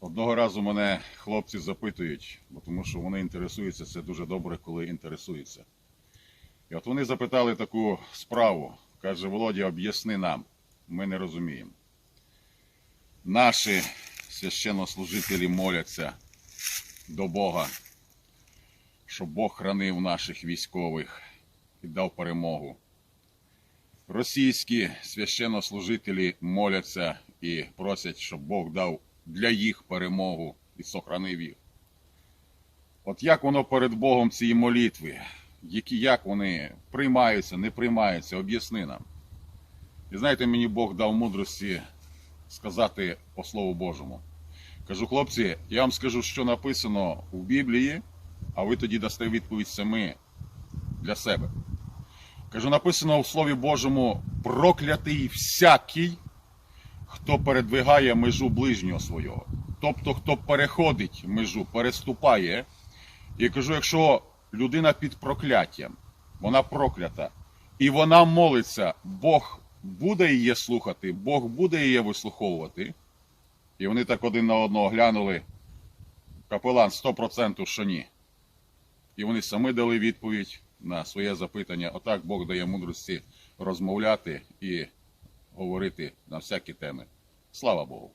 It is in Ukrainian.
Одного разу мене хлопці запитують, бо тому що вони інтересуються, це дуже добре, коли інтересуються. І от вони запитали таку справу. Каже, Володя, об'ясни нам, ми не розуміємо. Наші священнослужителі моляться до Бога, щоб Бог хранив наших військових і дав перемогу. Російські священнослужителі моляться і просять, щоб Бог дав для їх перемогу і сохранив їх. От як воно перед Богом ці молитви, які, як вони приймаються, не приймаються, об'ясни нам. І знаєте, мені Бог дав мудрості сказати по Слову Божому. Кажу, хлопці, я вам скажу, що написано в Біблії, а ви тоді дасте відповідь самі для себе. Кажу, написано в Слові Божому проклятий всякий, хто передвигає межу ближнього свого. Тобто, хто переходить межу, переступає. І кажу, якщо людина під прокляттям, вона проклята, і вона молиться, Бог буде її слухати, Бог буде її вислуховувати. І вони так один на одного глянули. Капелан 100% що ні. І вони самі дали відповідь на своє запитання. Отак Бог дає мудрості розмовляти і говорити на всякі теми. Слава Богу!